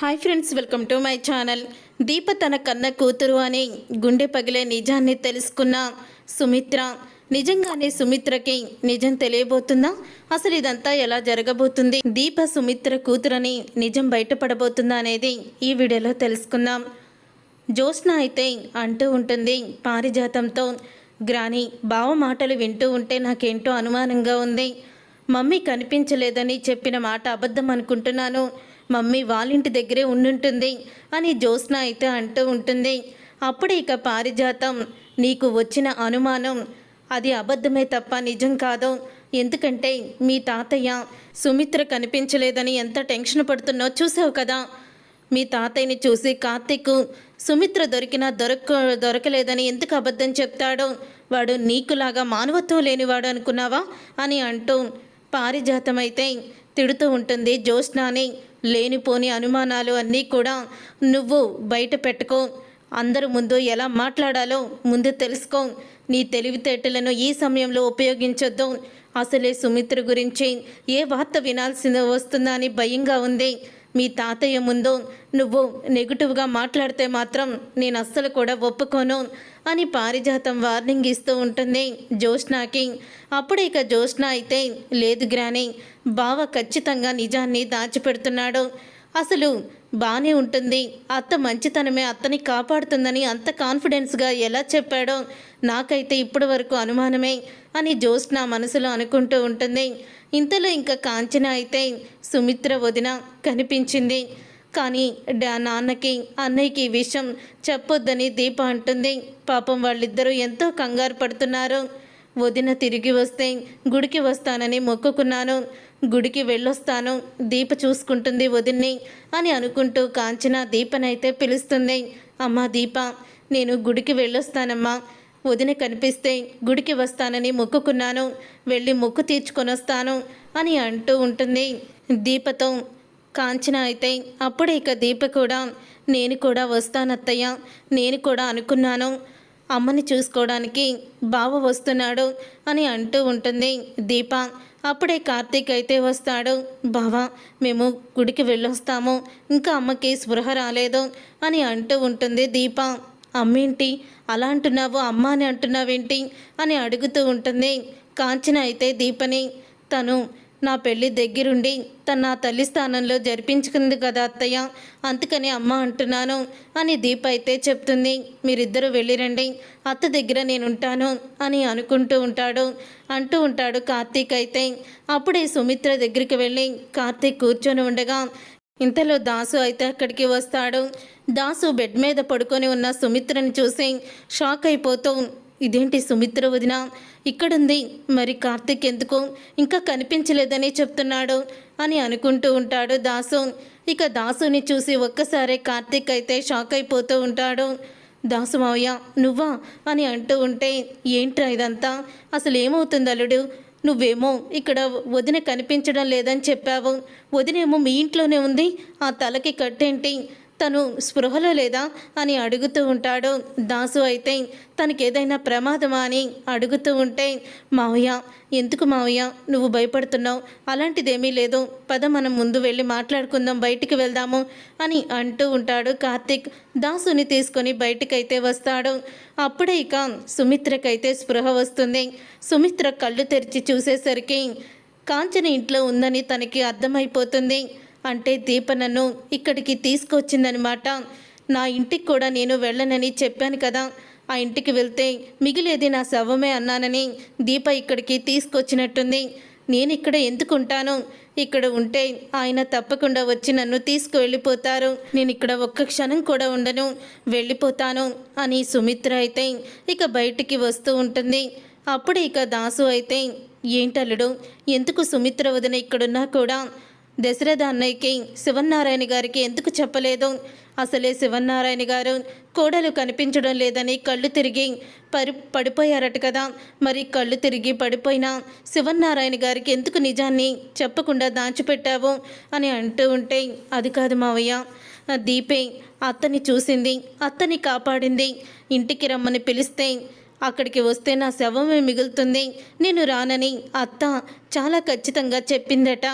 Hi friends welcome to my channel. Deepa తన కన్న కూతురు అని గుండె పగిలే నిజాన్ని తెలుసుకున్న సుమిత్ర. నిజంగానే సుమిత్రకి నిజం తెలియబోతుందా? అసలు ఇదంతా ఎలా జరగబోతుంది? దీప సుమిత్ర కూతురని నిజం బయటపడబోతుందా అనేది ఈ వీడియోలో తెలుసుకుందాం. జ్యోత్స్న అయితే అంటూ ఉంటుంది పారిజాతంతో గ్రాని బావ మాటలు వింటూ ఉంటే నాకేంటో అనుమానంగా ఉంది. మమ్మీ కనిపించలేదని చెప్పిన మాట అబద్ధం అనుకుంటున్నాను. మమ్మీ వాళ్ళింటి దగ్గరే ఉండుంటుంది అని జ్యోత్స్న అయితే అంటూ ఉంటుంది. అప్పుడే ఇక పారిజాతం. నీకు వచ్చిన అనుమానం. అది అబద్ధమే తప్ప నిజం కాదు. ఎందుకంటే మీ తాతయ్య సుమిత్ర కనిపించలేదని ఎంత టెన్షన్ పడుతున్నో చూసావు కదా. మీ తాతయ్యని చూసి కార్తీక్ సుమిత్ర దొరికినా దొరక దొరకలేదని ఎందుకు అబద్ధం చెప్తాడో? వాడు నీకులాగా మానవత్వం లేనివాడు అనుకున్నావా? అని అంటూ పారిజాతమైతే తిడుతూ ఉంటుంది జ్యోత్స్నాని. లేనిపోని అనుమానాలు అన్నీ కూడా నువ్వు బయట పెట్టుకో. అందరి ముందు ఎలా మాట్లాడాలో ముందు తెలుసుకో. నీ తెలివితేటలను ఈ సమయంలో ఉపయోగించొద్దు. అసలే సుమిత్ర గురించి ఏ వార్త వినాల్సిందో వస్తుందా అని భయంగా ఉంది. మీ తాతయ్య ముందు నువ్వు నెగిటివ్గా మాట్లాడితే మాత్రం నేను అస్సలు కూడా ఒప్పుకోను అని పారిజాతం వార్నింగ్ ఇస్తూ ఉంటుంది జోష్నాకి అప్పుడు ఇక జోష్న అయితే లేదు గ్రాని బావ ఖచ్చితంగా నిజాన్ని దాచిపెడుతున్నాడు. అసలు బాగానే ఉంటుంది. అత్త మంచితనమే అత్తని కాపాడుతుందని అంత కాన్ఫిడెన్స్గా ఎలా చెప్పాడో నాకైతే ఇప్పటి వరకు అనుమానమే అని జ్యోత్స్న మనసులో అనుకుంటూ ఉంటుంది. ఇంతలో ఇంకా కాంచన అయితే సుమిత్ర వదిన కనిపించింది. కానీ డా నాన్నకి అన్నయ్యకి విషయం చెప్పొద్దని దీప అంటుంది. పాపం వాళ్ళిద్దరూ ఎంతో కంగారు పడుతున్నారు. వదిన తిరిగి వస్తే గుడికి వస్తానని మొక్కుకున్నాను. గుడికి వెళ్ళొస్తాను. దీప చూసుకుంటుంది వదిన్ని అని అనుకుంటూ కాంచన దీపనైతే పిలుస్తుంది. అమ్మా దీప నేను గుడికి వెళ్ళొస్తానమ్మా. వదిన కనిపిస్తే గుడికి వస్తానని మొక్కుకున్నాను. వెళ్ళి మొక్కు తీర్చుకొని వస్తాను అని అంటూ ఉంటుంది. దీపతో కాంచన అయితే అప్పుడే ఇక దీప కూడా నేను కూడా వస్తానత్తయ్య నేను కూడా అనుకున్నాను. అమ్మని చూసుకోవడానికి బావ వస్తున్నాడు అని అంటూ ఉంటుంది దీప. అప్పుడే కార్తీక్ అయితే వస్తాడు. బావా మేము గుడికి వెళ్ళొస్తాము. ఇంకా అమ్మకి స్పృహ రాలేదు అని అంటూ ఉంటుంది దీప. అమ్మేంటి? అలా అంటున్నావు? అమ్మ అని అంటున్నావేంటి? అని అడుగుతూ ఉంటుంది కాంచన అయితే దీపని. తను నా పెళ్ళి దగ్గరుండి తన నా తల్లి స్థానంలో జరిపించుకుంది కదా అత్తయ్య. అందుకని అమ్మ అంటున్నాను అని దీప అయితే చెప్తుంది. మీరిద్దరూ వెళ్ళిరండి. అత్త దగ్గర నేను ఉంటాను అని అనుకుంటూ ఉంటాడు. అంటూ ఉంటాడు కార్తీక్ అయితే. అప్పుడే సుమిత్ర దగ్గరికి వెళ్ళి కార్తీక్ కూర్చొని ఉండగా ఇంతలో దాసు అయితే అక్కడికి వస్తాడు. దాసు బెడ్ మీద పడుకొని ఉన్న సుమిత్రని చూసి షాక్ అయిపోతూ ఇదేంటి సుమిత్ర వదిన? ఇక్కడుంది. మరి కార్తీక్ ఎందుకు? ఇంకా కనిపించలేదని చెప్తున్నాడు అని అనుకుంటూ ఉంటాడు దాసు. ఇక దాసుని చూసి ఒక్కసారే కార్తీక్ అయితే షాక్ అయిపోతూ ఉంటాడు. దాసు మావయ్య నువ్వా? అని అంటూ ఉంటే ఏంట్రా ఇదంతా? అసలు ఏమవుతుంది అల్లుడు? నువ్వేమో ఇక్కడ వదిన కనిపించడం లేదని చెప్పావు. వదినేమో మీ ఇంట్లోనే ఉంది. ఆ తలకి కట్టేంటి? తను స్పృహలో లేదా అని అడుగుతూ ఉంటాడు. దాసు అయితే తనకి ఏదైనా ప్రమాదమా అని అడుగుతూ ఉంటే మావయ్య ఎందుకు మావయ్య? నువ్వు భయపడుతున్నావు. అలాంటిదేమీ లేదు. పద మనం ముందు వెళ్ళి మాట్లాడుకుందాం. బయటికి వెళ్దాము అని అంటూ ఉంటాడు కార్తిక్. దాసుని తీసుకొని బయటికైతే వస్తాడు. అప్పుడే ఇక సుమిత్రకైతే స్పృహ వస్తుంది. సుమిత్ర కళ్ళు తెరిచి చూసేసరికి కాంచన ఇంట్లో ఉందని తనకి అర్థమైపోతుంది. అంటే దీప నన్ను ఇక్కడికి తీసుకొచ్చిందనమాట నా ఇంటికి కూడా నేను వెళ్ళనని చెప్పాను కదా. ఆ ఇంటికి వెళ్తే మిగిలేది నా శవమే అన్నానని దీప ఇక్కడికి తీసుకొచ్చినట్టుంది. నేను ఇక్కడ ఎందుకు ఉంటాను ఇక్కడ ఉంటే ఆయన తప్పకుండా వచ్చి నన్ను తీసుకువెళ్ళిపోతారు. నేను ఇక్కడ ఒక్క క్షణం కూడా ఉండను. వెళ్ళిపోతాను అని సుమిత్ర అయితే ఇక బయటికి వస్తూ ఉంటుంది. అప్పుడు ఇక దాసు అయితే ఏంటల్లుడు? ఎందుకు సుమిత్ర వదిన ఇక్కడున్నా కూడా? దశరథ అన్నయ్యకి శివన్నారాయణ గారికి ఎందుకు చెప్పలేదు? అసలే శివన్నారాయణ గారు కోడలు కనిపించడం లేదని కళ్ళు తిరిగి పరి పడిపోయారట కదా. మరి కళ్ళు తిరిగి పడిపోయినా శివన్నారాయణ గారికి ఎందుకు నిజాన్ని చెప్పకుండా దాచిపెట్టావు అని అంటూ ఉంటే అది కాదు మావయ్య. దీపే అత్తని చూసింది అత్తని కాపాడింది. ఇంటికి రమ్మని పిలిస్తే అక్కడికి వస్తే నా శవమే మిగులుతుంది. నేను రానని అత్త చాలా ఖచ్చితంగా చెప్పిందట.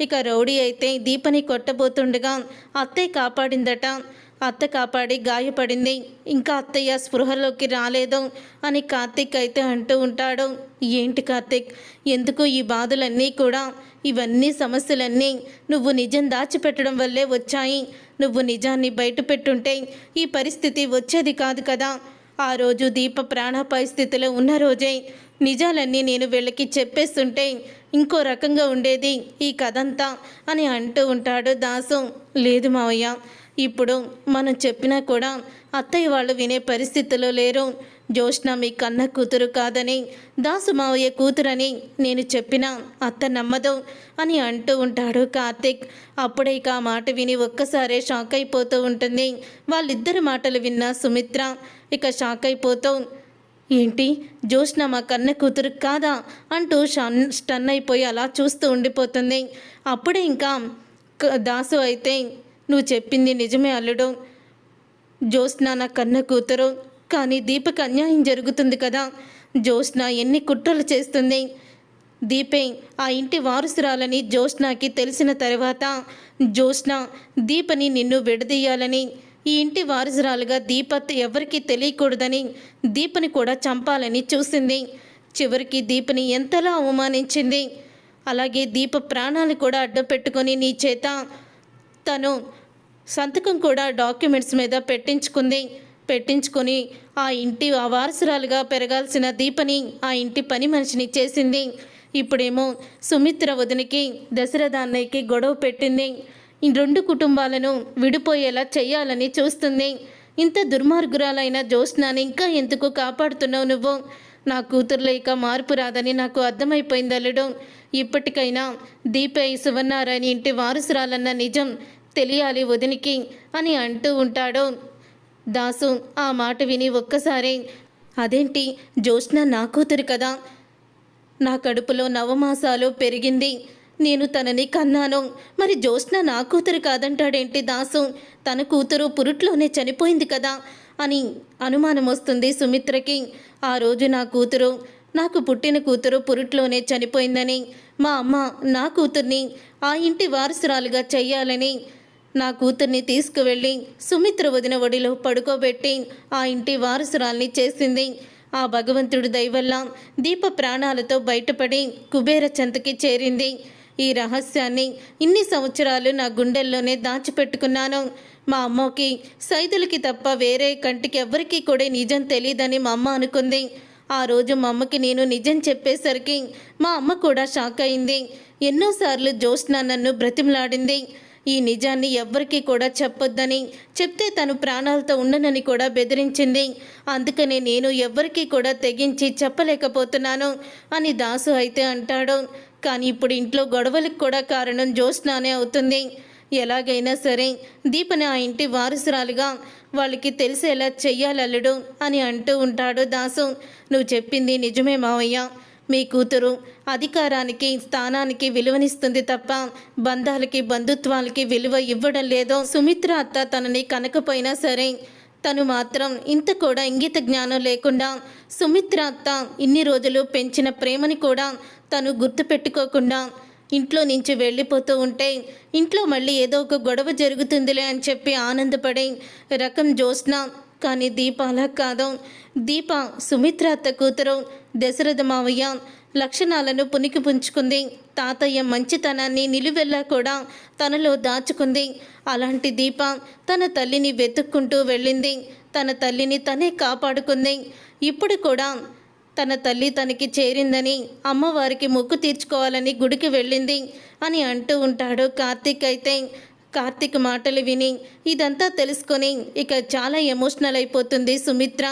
ఇక రౌడీ అయితే దీపని కొట్టబోతుండగా అత్తయ్య కాపాడిందట. అత్త కాపాడి గాయపడింది. ఇంకా అత్తయ్య స్పృహలోకి రాలేదు అని కార్తీక్ అయితే అంటూ ఉంటాడు. ఏంటి కార్తీక్? ఎందుకు ఈ బాధలన్నీ కూడా? ఇవన్నీ సమస్యలన్నీ నువ్వు నిజం దాచిపెట్టడం వల్లే వచ్చాయి. నువ్వు నిజాన్ని బయట పెట్టుంటే ఈ పరిస్థితి వచ్చేది కాదు కదా. ఆ రోజు దీప ప్రాణాపాయ స్థితిలో ఉన్న రోజే నిజాలన్నీ నేను వీళ్ళకి చెప్పేస్తుంటే ఇంకో రకంగా ఉండేది ఈ కథంతా అని అంటూ ఉంటాడు దాసు. లేదు మావయ్య ఇప్పుడు మనం చెప్పినా కూడా అత్తయ్య వాళ్ళు వినే పరిస్థితిలో లేరు. జ్యోష్ణ మీ కన్న కూతురు కాదని దాసు మావయ్య కూతురని నేను చెప్పినా అత్త నమ్మదు అని అంటూ ఉంటాడు కార్తిక్. అప్పుడే ఇక ఆ మాట విని ఒక్కసారే షాక్ అయిపోతూ ఉంటుంది. వాళ్ళిద్దరి మాటలు విన్న సుమిత్ర ఇక షాక్ అయిపోతూ ఏంటి? జోష్న మా కన్న కూతురు కాదా? అంటూ షన్ స్టన్ అయిపోయి అలా చూస్తూ ఉండిపోతుంది. అప్పుడే ఇంకా క- దాసు అయితే నువ్వు చెప్పింది నిజమే అల్లుడు. జ్యోత్స్న నా కన్న కూతురు. కానీ దీపక్ అన్యాయం జరుగుతుంది కదా. జ్యోత్స్న ఎన్ని కుట్రలు చేస్తుంది. దీపే ఆ ఇంటి వారసురాలని జ్యోత్స్నాకి తెలిసిన తర్వాత జ్యోత్స్న దీపని నిన్ను విడదీయాలని ఈ ఇంటి వారసురాలుగా దీపత్ ఎవరికీ తెలియకూడదని దీపని కూడా చంపాలని చూసింది. చివరికి దీపని ఎంతలా అవమానించింది. అలాగే దీప ప్రాణాలు కూడా అడ్డం పెట్టుకొని నీ చేత తను సంతకం కూడా డాక్యుమెంట్స్ మీద పెట్టించుకుంది. పెట్టించుకొని ఆ ఇంటి ఆ వారసురాలుగా పెరగాల్సిన దీపని ఆ ఇంటి పని మనిషిని చేసింది. ఇప్పుడేమో సుమిత్ర వదినికి దశరథ అన్నయ్యకి గొడవ పెట్టింది. ఈ రెండు కుటుంబాలను విడిపోయేలా చేయాలని చూస్తుంది. ఇంత దుర్మార్గురాలైన జ్యోత్స్నాని ఇంకా ఎందుకు కాపాడుతున్నావు నువ్వు? నా కూతురు లేక మార్పు రాదని నాకు అర్థమైపోయింది అల్లుడు. ఇప్పటికైనా దీపై సువర్ణారాయణ ఇంటి వారసురాలన్న నిజం తెలియాలి వదినికి అని అంటూ ఉంటాడు. దాసు ఆ మాట విని ఒక్కసారి అదేంటి? జ్యోత్స్న నా కూతురు కదా. నా కడుపులో నవమాసాలు పెరిగింది. నేను తనని కన్నాను. మరి జ్యోత్స్న నా కూతురు కాదంటాడేంటి దాసు? తన కూతురు పురుట్లోనే చనిపోయింది కదా అని అనుమానం వస్తుంది సుమిత్రకి. ఆ రోజు నా కూతురు నాకు పుట్టిన కూతురు పురుట్లోనే చనిపోయిందని మా అమ్మ నా కూతుర్ని ఆ ఇంటి వారసురాలుగా చెయ్యాలని నా కూతుర్ని తీసుకువెళ్ళి సుమిత్ర వదిన ఒడిలో పడుకోబెట్టి ఆ ఇంటి వారసురాల్ని చేసింది. ఆ భగవంతుడి దయవల్ల దీప ప్రాణాలతో బయటపడి కుబేర చెంతకి చేరింది. ఈ రహస్యాన్ని ఇన్ని సంవత్సరాలు నా గుండెల్లోనే దాచిపెట్టుకున్నాను. మా అమ్మకి సైదులకి తప్ప వేరే కంటికి ఎవ్వరికీ కూడా నిజం తెలియదని మా అమ్మ అనుకుంది. ఆ రోజు మా అమ్మకి నేను నిజం చెప్పేసరికి మా అమ్మ కూడా షాక్ అయింది. ఎన్నోసార్లు జ్యోత్స్న నన్ను బ్రతిమలాడింది. ఈ నిజాన్ని ఎవ్వరికీ కూడా చెప్పొద్దని చెప్తే తను ప్రాణాలతో ఉండనని కూడా బెదిరించింది. అందుకనే నేను ఎవ్వరికీ కూడా తెగించి చెప్పలేకపోతున్నాను అని దాసు అయితే అంటాడు. కానీ ఇప్పుడు ఇంట్లో గొడవలకు కూడా కారణం జ్యోత్స్నానే అవుతుంది. ఎలాగైనా సరే దీపని ఆ ఇంటి వారసురాలుగా వాళ్ళకి తెలిసేలా చెయ్యాలల్లుడు అని అంటూ ఉంటాడు దాసు. నువ్వు చెప్పింది నిజమే మావయ్య. మీ కూతురు అధికారానికి స్థానానికి విలువనిస్తుంది తప్ప బంధాలకి బంధుత్వాలకి విలువ ఇవ్వడం లేదో. సుమిత్ర అత్త తనని కనకపోయినా సరే తను మాత్రం ఇంత కూడా ఇంగిత జ్ఞానం లేకుండా సుమిత్ర అత్త ఇన్ని రోజులు పెంచిన ప్రేమని కూడా తను గుర్తుపెట్టుకోకుండా ఇంట్లో నుంచి వెళ్ళిపోతూ ఉంటే ఇంట్లో మళ్ళీ ఏదో ఒక గొడవ జరుగుతుందిలే అని చెప్పి ఆనందపడే రకం జ్యోత్స్న. కానీ దీప అలా కాదు. దీప సుమిత్ర అత్త కూతురు దశరథ మావయ్య లక్షణాలను పునికి పుంచుకుంది తాతయ్య మంచితనాన్ని నిలువెల్లా కూడా తనలో దాచుకుంది. అలాంటి దీప తన తల్లిని వెతుక్కుంటూ వెళ్ళింది. తన తల్లిని తనే కాపాడుకుంది. ఇప్పుడు కూడా తన తల్లి తనకి చేరిందని అమ్మవారికి మొక్కు తీర్చుకోవాలని గుడికి వెళ్ళింది అని అంటూ ఉంటాడు కార్తీక్ అయితే. కార్తీక్ మాటలు విని ఇదంతా తెలుసుకొని ఇక చాలా ఎమోషనల్ అయిపోతుంది సుమిత్ర.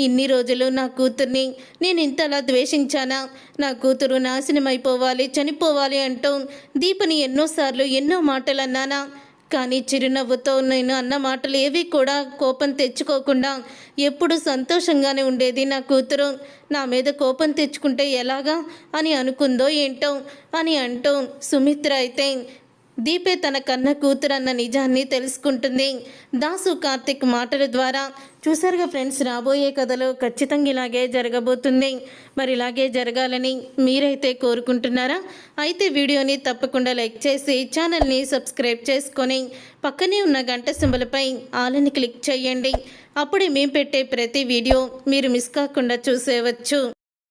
ఇన్ని రోజులు నా కూతుర్ని నేను ఇంతలా ద్వేషించానా? నా కూతురు నాశనం అయిపోవాలి చనిపోవాలి అంటూ దీపని ఎన్నోసార్లు ఎన్నో మాటలు అన్నానా? కానీ చిరునవ్వుతో నేను అన్న మాటలు ఏవి కూడా కోపం తెచ్చుకోకుండా ఎప్పుడు సంతోషంగానే ఉండేది. నా కూతురు నా మీద కోపం తెచ్చుకుంటే ఎలాగా అని అనుకుందో ఏంటో అని అంటూ సుమిత్ర అయితే దీపే తన కన్న కూతురన్న నిజాన్ని తెలుసుకుంటుంది. దాసు కార్తిక్ మాటల ద్వారా చూసారుగా ఫ్రెండ్స్ రాబోయే కథలో ఖచ్చితంగా ఇలాగే జరగబోతుంది. మరి ఇలాగే జరగాలని మీరైతే కోరుకుంటున్నారా? అయితే వీడియోని తప్పకుండా లైక్ చేసి ఛానల్ని సబ్స్క్రైబ్ చేసుకొని పక్కనే ఉన్న గంట సింబలపై ఆలని క్లిక్ చేయండి. అప్పుడే మేము పెట్టే ప్రతి వీడియో మీరు మిస్ కాకుండా చూసేవచ్చు.